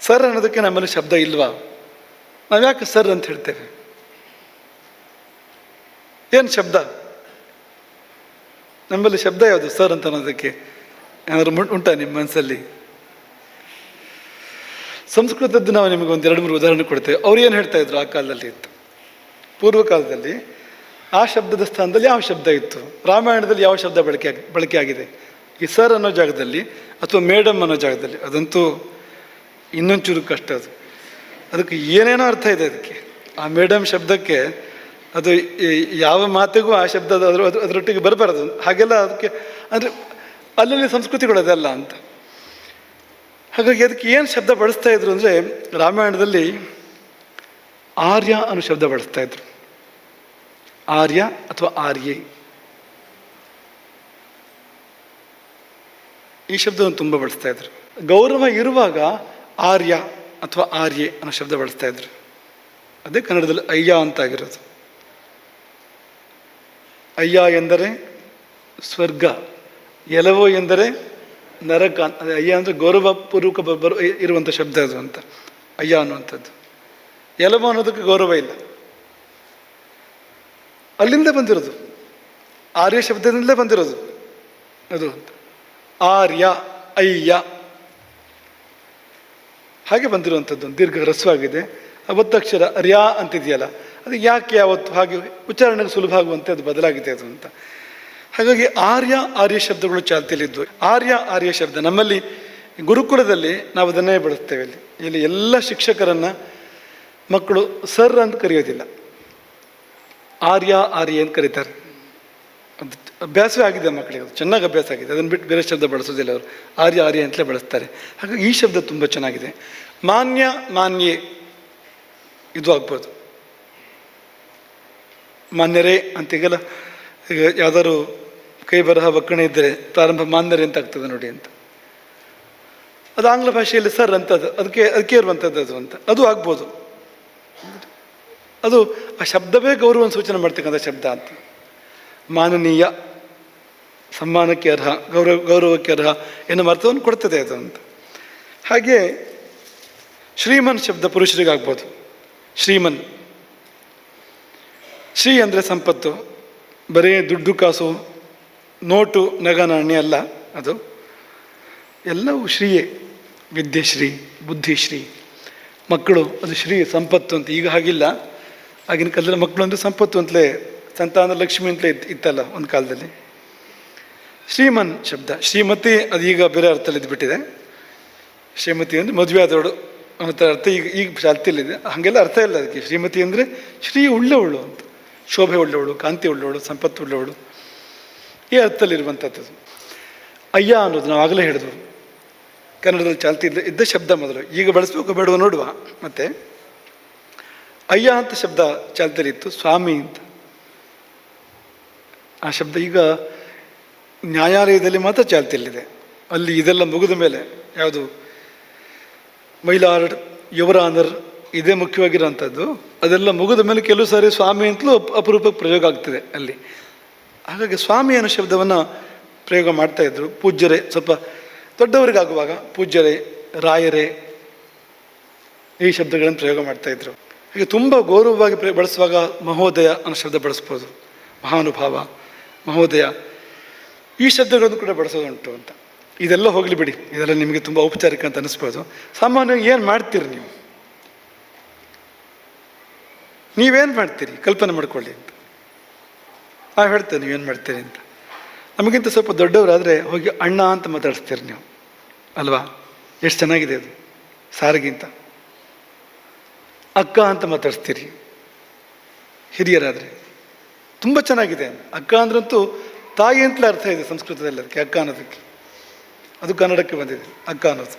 Sir ಅನ್ನೋದಕ್ಕೆ ನಮ್ಮಲ್ಲಿ ಶಬ್ದ ಇಲ್ವಾ? ನಾವು ಯಾಕೆ ಸರ್ ಅಂತ ಹೇಳ್ತೇವೆ? ಏನು ಶಬ್ದ? ನಮ್ಮಲ್ಲಿ ಶಬ್ದ ಯಾವುದು ಸರ್ ಅಂತ ಅನ್ನೋದಕ್ಕೆ? ಏನಾದರೂ ಉಂಟಾ ನಿಮ್ಮ ಮನಸ್ಸಲ್ಲಿ ಸಂಸ್ಕೃತದ್ದು ನಾವು ನಿಮಗೆ ಒಂದು ಎರಡು ಮೂರು ಉದಾಹರಣೆ ಕೊಡ್ತೇವೆ. ಅವ್ರು ಏನು ಹೇಳ್ತಾ ಇದ್ರು ಆ ಕಾಲದಲ್ಲಿ ಇತ್ತು ಪೂರ್ವಕಾಲದಲ್ಲಿ. ಆ ಶಬ್ದದ ಸ್ಥಾನದಲ್ಲಿ ಯಾವ ಶಬ್ದ ಇತ್ತು? ರಾಮಾಯಣದಲ್ಲಿ ಯಾವ ಶಬ್ದ ಬಳಕೆ ಬಳಕೆ ಆಗಿದೆ? ಈ ಸರ್ ಅನ್ನೋ ಜಾಗದಲ್ಲಿ ಅಥವಾ ಮೇಡಮ್ ಅನ್ನೋ ಜಾಗದಲ್ಲಿ? ಅದಂತೂ ಇನ್ನೊಂದು ಚೂರು ಕಷ್ಟ ಅದು. ಅದಕ್ಕೆ ಏನೇನೋ ಅರ್ಥ ಇದೆ ಅದಕ್ಕೆ. ಆ ಮೇಡಮ್ ಶಬ್ದಕ್ಕೆ ಅದು ಯಾವ ಮಾತಿಗೂ ಆ ಶಬ್ದ ಅದ್ರ ಅದ್ರ- ಅದರೊಟ್ಟಿಗೆ ಬರಬಾರದು. ಹಾಗೆಲ್ಲ ಅದಕ್ಕೆ ಅಂದರೆ ಅಲ್ಲಲ್ಲಿ ಸಂಸ್ಕೃತಿಗಳು ಅದೆಲ್ಲ ಅಂತ. ಹಾಗಾಗಿ ಅದಕ್ಕೆ ಏನು ಶಬ್ದ ಬಳಸ್ತಾ ಇದ್ರು ಅಂದರೆ ರಾಮಾಯಣದಲ್ಲಿ ಆರ್ಯ ಅನ್ನೋ ಶಬ್ದ ಬಳಸ್ತಾ ಇದ್ರು. ಆರ್ಯ ಅಥವಾ ಆರ್ಯೆ. ಈ ಶಬ್ದವನ್ನು ತುಂಬ ಬಳಸ್ತಾ ಇದ್ರು. ಗೌರವ ಇರುವಾಗ ಆರ್ಯ ಅಥವಾ ಆರ್ಯೆ ಅನ್ನೋ ಶಬ್ದ ಬಳಸ್ತಾ ಇದ್ರು. ಅದೇ ಕನ್ನಡದಲ್ಲಿ ಅಯ್ಯ ಅಂತಾಗಿರೋದು. ಅಯ್ಯ ಎಂದರೆ ಸ್ವರ್ಗ ಎಲವೋ ಎಂದರೆ ನರಕ ಅದೇ ಅಯ್ಯ ಅಂದರೆ ಗೌರವಪೂರ್ವಕ ಪೂರ್ವಕ ಬರು ಇರುವಂಥ ಶಬ್ದ ಅದು ಅಂತ. ಅಯ್ಯ ಅನ್ನುವಂಥದ್ದು. ಎಲವೋ ಅನ್ನೋದಕ್ಕೆ ಗೌರವ ಇಲ್ಲ. ಅಲ್ಲಿಂದ ಬಂದಿರೋದು. ಆರ್ಯ ಶಬ್ದದಿಂದಲೇ ಬಂದಿರೋದು. ಅದು ಅಂತ. ಆರ್ಯ, ಅಯ್ಯ ಹಾಗೆ ಬಂದಿರುವಂಥದ್ದು ದೀರ್ಘ ಹ್ರಸ್ವಾಗಿದೆ ಆಗಿದೆ ಒತ್ತಕ್ಷರ ರ್ಯಾ ಅಂತಿದೆಯಲ್ಲ, ಅದು ಯಾಕೆ ಯಾವತ್ತು ಹಾಗೆ ಉಚ್ಚಾರಣೆಗೆ ಸುಲಭ ಆಗುವಂತೆ ಅದು ಬದಲಾಗಿದೆ ಅದು ಅಂತ. ಹಾಗಾಗಿ ಆರ್ಯ ಆರ್ಯ ಶಬ್ದಗಳು ಚಾಲ್ತಿಯಲ್ಲಿದ್ದು. ಆರ್ಯ ಆರ್ಯ ಶಬ್ದ ನಮ್ಮಲ್ಲಿ ಗುರುಕುಲದಲ್ಲಿ ನಾವು ಅದನ್ನೇ ಬಳಸ್ತೇವೆ ಇಲ್ಲಿ. ಇಲ್ಲಿ ಎಲ್ಲ ಶಿಕ್ಷಕರನ್ನು ಮಕ್ಕಳು ಸರ್ ಅಂತ ಕರೆಯೋದಿಲ್ಲ. ಆರ್ಯ ಆರ್ಯ ಅಂತ ಕರೀತಾರೆ. ಅದು ಅಭ್ಯಾಸವೇ ಆಗಿದೆ ಮಕ್ಕಳಿಗೆ, ಅದು ಚೆನ್ನಾಗಿ ಅಭ್ಯಾಸ ಆಗಿದೆ. ಅದನ್ನು ಬಿಟ್ಟು ಬೇರೆ ಶಬ್ದ ಬಳಸೋದಿಲ್ಲ ಅವರು. ಆರ್ಯ ಆರ್ಯ ಅಂತಲೇ ಬಳಸ್ತಾರೆ. ಹಾಗಾಗಿ ಈ ಶಬ್ದ ತುಂಬ ಚೆನ್ನಾಗಿದೆ. ಮಾನ್ಯ, ಮಾನ್ಯೆ, ಇದು ಆಗ್ಬೋದು. ಮಾನ್ಯರೇ ಅಂತೀಗಲ್ಲ ಈಗ ಯಾವ್ದಾದ್ರು ಕೈ ಬರಹ, ಒಕ್ಕಣೆ ಇದ್ದರೆ ಪ್ರಾರಂಭ ಮಾನ್ಯರೇ ಅಂತ ಆಗ್ತದೆ ನೋಡಿ ಅಂತ. ಅದು ಆಂಗ್ಲ ಭಾಷೆಯಲ್ಲಿ ಸರ್ ಅಂತದ್ದು. ಅದಕ್ಕೆ ಅದಕ್ಕೆ ಇರುವಂಥದ್ದು ಅದು ಅಂತ. ಅದು ಆಗ್ಬೋದು. ಅದು ಆ ಶಬ್ದವೇ ಗೌರವನ ಸೂಚನೆ ಮಾಡ್ತಕ್ಕಂಥ ಶಬ್ದ ಅಂತ. ಮಾನನೀಯ, ಸಮ್ಮಾನಕ್ಕೆ ಅರ್ಹ, ಗೌರವ, ಗೌರವಕ್ಕೆ ಅರ್ಹ ಎನ್ನುವ ಅರ್ಥವನ್ನು ಕೊಡ್ತದೆ ಅದು ಅಂತ ಹಾಗೆ ಶ್ರೀಮನ್ ಶಬ್ದ ಪುರುಷರಿಗಾಗ್ಬೋದು. ಶ್ರೀಮನ್. ಶ್ರೀ ಅಂದರೆ ಸಂಪತ್ತು, ಬರೀ ದುಡ್ಡು ಕಾಸು, ನೋಟು ನಗ ನಾಣ್ಯ ಅಲ್ಲ ಅದು. ಎಲ್ಲವೂ ಶ್ರೀಯೇ. ವಿದ್ಯೆಶ್ರೀ ಬುದ್ಧಿಶ್ರೀ ಮಕ್ಕಳು ಅದು ಶ್ರೀ, ಸಂಪತ್ತು ಅಂತ ಈಗ ಹಾಗಿಲ್ಲ. ಆಗಿನ ಕಾಲದಲ್ಲಿ ಮಕ್ಕಳು ಅಂದರೆ ಸಂಪತ್ತು ಅಂತಲೇ ಸಂತಾನ ಲಕ್ಷ್ಮಿ ಅಂತಲೇ ಇತ್ತು ಇತ್ತಲ್ಲ ಒಂದು ಕಾಲದಲ್ಲಿ? ಶ್ರೀಮನ್ ಶಬ್ದ. ಶ್ರೀಮತಿ ಅದು ಈಗ ಬೇರೆ ಅರ್ಥದಲ್ಲಿ ಇದ್ಬಿಟ್ಟಿದೆ. ಶ್ರೀಮತಿ ಅಂದರೆ ಮದುವೆ ಆದವಳು ಅನ್ನೋ ಅರ್ಥ ಈಗ ಈಗ ಚಾಲ್ತಿಯಲ್ಲಿದೆ ಹಾಗೆಲ್ಲ ಅರ್ಥ ಇಲ್ಲ ಅದಕ್ಕೆ. ಶ್ರೀಮತಿ ಅಂದರೆ ಶ್ರೀ ಉಳ್ಳವಳು ಅಂತ. ಶೋಭೆ ಉಳ್ಳವಳು, ಕಾಂತಿ ಉಳ್ಳವಳು, ಸಂಪತ್ತು ಉಳ್ಳವಳು. ಈ ಅರ್ಥದಲ್ಲಿರುವಂಥದ್ದು ಅಯ್ಯ ಅನ್ನೋದು ನಾವು ಆಗಲೇ ಹೇಳಿದ್ವು. ಕನ್ನಡದಲ್ಲಿ ಚಾಲ್ತಿ ಇದ್ದ ಇದ್ದ ಶಬ್ದ ಮೊದಲು. ಈಗ ಬಳಸಬೇಕು, ಬೇಡುವ ನೋಡುವ. ಮತ್ತೆ ಅಯ್ಯ ಅಂತ ಶಬ್ದ ಚಾಲ್ತಿಯಲ್ಲಿತ್ತು. ಸ್ವಾಮಿ ಅಂತ. ಆ ಶಬ್ದ ಈಗ ನ್ಯಾಯಾಲಯದಲ್ಲಿ ಮಾತ್ರ ಚಾಲ್ತಿಯಲ್ಲಿದೆ. ಅಲ್ಲಿ ಇದೆಲ್ಲ ಮುಗಿದ ಮೇಲೆ ಯಾವುದು? ಮೈಲಾರ್ಡ್, ಯುವರಾನರ್ ಇದೇ ಮುಖ್ಯವಾಗಿರೋಂಥದ್ದು ಅದೆಲ್ಲ ಮುಗಿದ ಮೇಲೆ ಕೆಲವು ಸಾರಿ ಸ್ವಾಮಿ ಅಂತಲೂ ಅಪ್- ಅಪರೂಪಕ್ಕೆ ಪ್ರಯೋಗ ಆಗ್ತದೆ ಅಲ್ಲಿ. ಹಾಗಾಗಿ ಸ್ವಾಮಿ ಅನ್ನೋ ಶಬ್ದವನ್ನು ಪ್ರಯೋಗ ಮಾಡ್ತಾ ಇದ್ರು. ಪೂಜ್ಯರೇ, ಸ್ವಲ್ಪ ದೊಡ್ಡವರಿಗಾಗುವಾಗ ಪೂಜ್ಯರೇ, ರಾಯರೇ ಈ ಶಬ್ದಗಳನ್ನು ಪ್ರಯೋಗ ಮಾಡ್ತಾ ಇದ್ರು. ಹೀಗೆ ತುಂಬ ಗೌರವವಾಗಿ ಬಳಸುವಾಗ ಮಹೋದಯ ಅನ್ನೋ ಶಬ್ದ ಬಳಸ್ಬೋದು. ಮಹಾನುಭಾವ. ಮಹೋದಯ, ಈ ಶಬ್ದಗಳನ್ನು ಕೂಡ ಬಳಸೋದುಂಟು ಅಂತ. ಇದೆಲ್ಲ ಹೋಗಲಿ ಬಿಡಿ. ಇದೆಲ್ಲ ನಿಮಗೆ ತುಂಬ ಔಪಚಾರಿಕ ಅಂತ ಅನಿಸ್ಬೋದು. ಸಾಮಾನ್ಯವಾಗಿ ಏನು ಮಾಡ್ತೀರಿ ನೀವು? ನೀವೇನು ಮಾಡ್ತೀರಿ? ಕಲ್ಪನೆ ಮಾಡ್ಕೊಳ್ಳಿ ಅಂತ. ನಾವು ಹೇಳ್ತೇವೆ ನೀವೇನು ಮಾಡ್ತೀರಿ ಅಂತ. ನಮಗಿಂತ ಸ್ವಲ್ಪ ದೊಡ್ಡವರಾದರೆ ಹೋಗಿ ಅಣ್ಣ ಅಂತ ಮಾತಾಡಿಸ್ತೀರಿ ನೀವು. ಅಲ್ವಾ? ಎಷ್ಟು ಚೆನ್ನಾಗಿದೆ ಅದು. ಸಾರಿಗಿಂತ. ಅಕ್ಕ ಅಂತ ಮಾತಾಡಿಸ್ತೀರಿ. ಹಿರಿಯರಾದರೆ. ತುಂಬ ಚೆನ್ನಾಗಿದೆ. ಅಕ್ಕ ಅಂದ್ರಂತೂ ತಾಯಿ ಅಂತಲೇ ಅರ್ಥ ಇದೆ ಸಂಸ್ಕೃತದಲ್ಲಿ ಅದಕ್ಕೆ ಅಕ್ಕ ಅನ್ನೋದಕ್ಕೆ. ಅದು ಕನ್ನಡಕ್ಕೆ ಬಂದಿದೆ, ಅಕ್ಕ ಅನ್ನೋದು.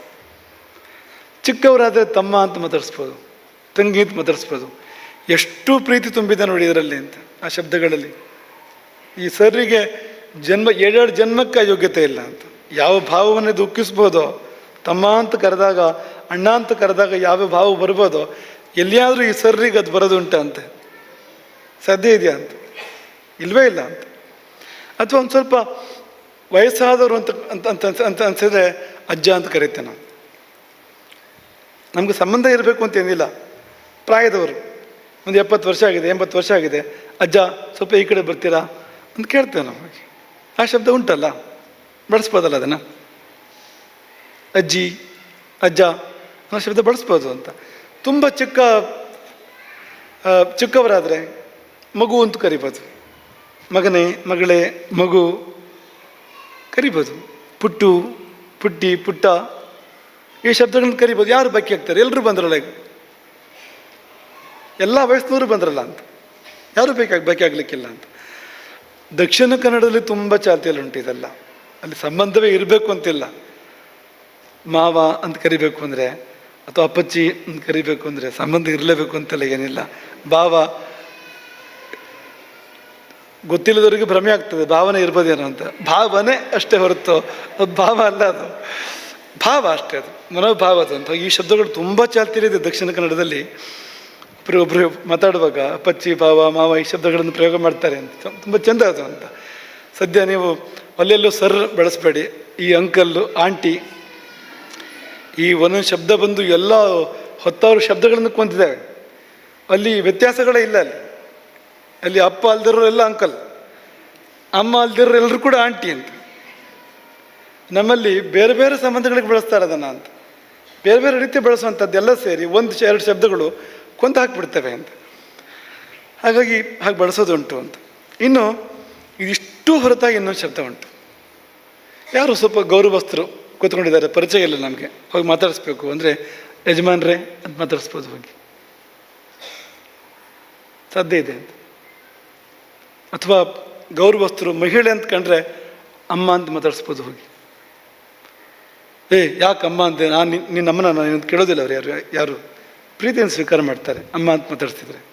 ಚಿಕ್ಕವರಾದರೆ ತಮ್ಮ ಅಂತ ಮಾತಾಡಿಸ್ಬೋದು, ತಂಗಿ ಅಂತ ಮಾತಾಡಿಸ್ಬೋದು. ಎಷ್ಟು ಪ್ರೀತಿ ತುಂಬಿದೆ ನೋಡಿ ಇದರಲ್ಲಿ ಅಂತ, ಆ ಶಬ್ದಗಳಲ್ಲಿ. ಈ ಸರ್ರಿಗೆ ಜನ್ಮ, ಎರಡೆರಡು ಜನ್ಮಕ್ಕೆ ಯೋಗ್ಯತೆ ಇಲ್ಲ ಅಂತ. ಯಾವ ಭಾವವನ್ನು ದುಃಖಿಸ್ಬೋದೋ, ತಮ್ಮ ಅಂತ ಕರೆದಾಗ, ಅಣ್ಣ ಅಂತ ಕರೆದಾಗ ಯಾವ ಭಾವ ಬರ್ಬೋದೋ, ಎಲ್ಲಿಯಾದರೂ ಈ ಸರ್ರಿಗೆ ಅದು ಬರೋದುಂಟ ಅಂತೆ ಇದೆಯಾ ಅಂತ? ಇಲ್ವೇ ಇಲ್ಲ ಅಂತ. ಅಥವಾ ಒಂದು ಸ್ವಲ್ಪ ವಯಸ್ಸಾದವರು ಅಂತ ಅಂತ ಅಂತ ಅಂತ ಅನ್ಸಿದ್ರೆ ಅಜ್ಜ ಅಂತ ಕರೀತೇನೆ ನಾನು. ನಮಗೆ ಸಂಬಂಧ ಇರಬೇಕು ಅಂತ ಏನಿಲ್ಲ. ಪ್ರಾಯದವರು. ಒಂದು ಎಪ್ಪತ್ತು ವರ್ಷ ಆಗಿದೆ ಎಂಬತ್ತು ವರ್ಷ ಆಗಿದೆ. ಅಜ್ಜ ಸ್ವಲ್ಪ ಈ ಕಡೆ ಬರ್ತೀರಾ ಅಂತ ಕೇಳ್ತೇವೆ ನಾವು ಆ ಶಬ್ದ ಉಂಟಲ್ಲ. ಬಳಸ್ಬೋದಲ್ಲ ಅದನ್ನು? ಅಜ್ಜಿ ಅಜ್ಜ ಅನ್ನೋ ಶಬ್ದ ಬಳಸ್ಬೋದು ಅಂತ. ತುಂಬ ಚಿಕ್ಕ ಆ, ಚಿಕ್ಕವರಾದರೆ ಮಗು ಅಂತ ಕರಿಬೋದು. ಮಗನೇ, ಮಗಳೇ, ಮಗು. ಕರಿಬೋದು. ಪುಟ್ಟು, ಪುಟ್ಟಿ, ಪುಟ್ಟ. ಈ ಶಬ್ದಗಳನ್ನ ಕರಿಬೋದು. ಯಾರು ಬಾಕಿ ಆಗ್ತಾರೆ? ಎಲ್ಲರೂ ಬಂದ್ರಲ್ಲ ಎಲ್ಲ ವಯಸ್ಸಿನವರು ಬಂದ್ರಲ್ಲ ಅಂತ. ಯಾರು ಬೇಕಾಗಿ ಬಾಕಿ ಆಗಲಿಕ್ಕಿಲ್ಲ ಅಂತ? ದಕ್ಷಿಣ ಕನ್ನಡದಲ್ಲಿ ತುಂಬ ಚಾಲ್ತಿಯಲ್ಲಿ ಉಂಟು ಇದೆಲ್ಲ. ಅಲ್ಲಿ ಸಂಬಂಧವೇ ಇರಬೇಕು ಅಂತಿಲ್ಲ. ಮಾವ ಅಂತ ಕರಿಬೇಕು ಅಂದರೆ, ಅಥವಾ ಅಪ್ಪಚ್ಚಿ ಅಂತ ಕರಿಬೇಕು ಅಂದರೆ ಸಂಬಂಧ ಇರಲೇಬೇಕು ಅಂತೆಲ್ಲ ಏನಿಲ್ಲ. ಭಾವ ಗೊತ್ತಿಲ್ಲದವರಿಗೆ ಭ್ರಮೆ ಆಗ್ತದೆ, ಭಾವನೆ ಇರ್ಬೋದೇನೋ ಅಂತ. ಭಾವನೆ ಅಷ್ಟೇ ಹೊರತು ಅದು ಭಾವ ಅಲ್ಲ ಅದು. ಭಾವ ಅಷ್ಟೇ ಅದು, ಮನೋಭಾವ ಅದು ಅಂತ. ಈ ಶಬ್ದಗಳು ತುಂಬ ಚಾಲ್ತಿಲಿದೆ ದಕ್ಷಿಣ ಕನ್ನಡದಲ್ಲಿ. ಒಬ್ಬರು ಒಬ್ಬರು ಮಾತಾಡುವಾಗ ಪಚ್ಚಿ ಭಾವ, ಮಾವ ಈ ಶಬ್ದಗಳನ್ನು ಪ್ರಯೋಗ ಮಾಡ್ತಾರೆ ಅಂತ. ತುಂಬ ಚೆಂದ ಅದು ಅಂತ. ಸದ್ಯ ನೀವು ಅಲ್ಲೆಲ್ಲೂ ಸರ್ ಬಳಸಬೇಡಿ, ಈ ಅಂಕಲ್ಲು ಆಂಟಿ. ಈ ಒಂದೊಂದು ಶಬ್ದ ಬಂದು ಎಲ್ಲ ಹತ್ತಾರು ಶಬ್ದಗಳನ್ನು ಕೊಂತಿದ್ದಾವೆ ಅಲ್ಲಿ ವ್ಯತ್ಯಾಸಗಳೇ ಇಲ್ಲ ಅಲ್ಲಿ. ಅಲ್ಲಿ ಅಪ್ಪ ಅಲ್ದಿರೋರೆಲ್ಲ ಅಂಕಲ್ ಅಮ್ಮ ಅಲ್ದಿರೋ ಎಲ್ಲರೂ ಕೂಡ ಆಂಟಿ ಅಂತ. ನಮ್ಮಲ್ಲಿ ಬೇರೆ ಬೇರೆ ಸಂಬಂಧಗಳಿಗೆ ಬಳಸ್ತಾರೆ ಅದನ್ನು ಅಂತ. ಬೇರೆ ಬೇರೆ ರೀತಿ ಬಳಸುವಂಥದ್ದೆಲ್ಲ ಸೇರಿ ಒಂದು ಎರಡು ಶಬ್ದಗಳು ಕೊಂದು ಹಾಕಿಬಿಡ್ತವೆ ಅಂತ. ಹಾಗಾಗಿ ಹಾಗೆ ಬಳಸೋದುಂಟು ಅಂತ. ಇನ್ನು ಇದಿಷ್ಟು ಹೊರತಾಗಿ ಇನ್ನೊಂದು ಶಬ್ದ ಉಂಟು. ಯಾರು ಸ್ವಲ್ಪ ಗೌರವಸ್ಥರು ಕೂತ್ಕೊಂಡಿದ್ದಾರೆ, ಪರಿಚಯ ಇಲ್ಲ ನಮಗೆ. ಹೋಗಿ ಮಾತಾಡಿಸ್ಬೇಕು. ಅಂದರೆ ಯಜಮಾನ್ರೇ ಅಂತ ಮಾತಾಡಿಸ್ಬೋದು ಹೋಗಿ. ಸದ್ಯ ಇದೆ ಅಂತ. ಅಥವಾ ಗೌರವಸ್ಥರು ಮಹಿಳೆ ಅಂತ ಕಂಡ್ರೆ ಅಮ್ಮ ಅಂತ ಮಾತಾಡಿಸ್ಬೋದು ಹೋಗಿ. ಏ, ಯಾಕೆ ಅಮ್ಮ ಅಂತೆ ನಾನು ನಿನ್- ನಿನ್ನ ಅಮ್ಮನ ನಾನು ಕೇಳೋದಿಲ್ಲ ಅವ್ರು ಯಾರು ಯಾರು? ಪ್ರೀತಿಯನ್ನು ಸ್ವೀಕಾರ ಮಾಡ್ತಾರೆ, ಅಮ್ಮ ಅಂತ ಮಾತಾಡ್ತಿದ್ರೆ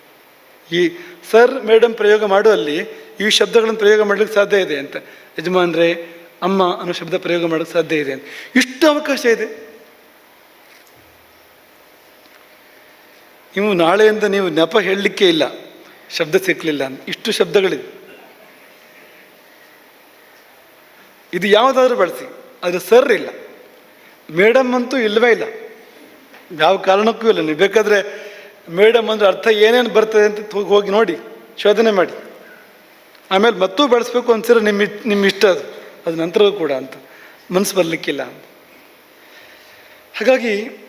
ಈ ಸರ್ ಮೇಡಮ್ ಪ್ರಯೋಗ ಮಾಡುವಲ್ಲಿ ಈ ಶಬ್ದಗಳನ್ನು ಪ್ರಯೋಗ ಮಾಡಲಿಕ್ಕೆ ಸಾಧ್ಯ ಇದೆ ಅಂತ. ಯಜಮಾನ್ರೇ, ಅಮ್ಮ ಅನ್ನೋ ಶಬ್ದ ಪ್ರಯೋಗ ಮಾಡೋಕ್ಕೆ ಸಾಧ್ಯ ಇದೆ ಅಂತ. ಇಷ್ಟು ಅವಕಾಶ ಇದೆ. ನೀವು ನಾಳೆಯಿಂದ ನೀವು ನೆಪ ಹೇಳಲಿಕ್ಕೆ ಇಲ್ಲ. ಶಬ್ದ ಸಿಕ್ಕಲಿಲ್ಲ ಇಷ್ಟು ಶಬ್ದಗಳಿದೆ. ಇದು ಯಾವುದಾದ್ರೂ ಬಳಸಿ. ಅದು ಸರ್ ಇಲ್ಲ. ಮೇಡಮ್ ಅಂತೂ ಇಲ್ಲವೇ ಇಲ್ಲ. ಯಾವ ಕಾರಣಕ್ಕೂ ಇಲ್ಲ. ನೀವು ಬೇಕಾದರೆ ಮೇಡಮ್ ಅಂದ್ರೆ ಅರ್ಥ ಏನೇನು ಬರ್ತದೆ ಅಂತ ಹೋಗಿ ನೋಡಿ, ಶೋಧನೆ ಮಾಡಿ. ಆಮೇಲೆ ಮತ್ತೂ ಬಳಸ್ಬೇಕು ಅನ್ಸಿರೋ ನಿಮ್ಮ ನಿಮ್ಮ ಇಷ್ಟ ಅದು. ಅದು ನಂತರವೂ ಕೂಡ ಅಂತ. ಮನಸ್ಸು ಬರಲಿಕ್ಕಿಲ್ಲ ಅಂತ. ಹಾಗಾಗಿ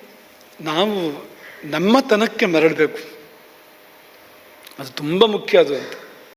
ನಾವು ನಮ್ಮ ತನಕ್ಕೆ ಮರಳಬೇಕು. ಅದು ತುಂಬ ಮುಖ್ಯ ಅದು ಅಂತ.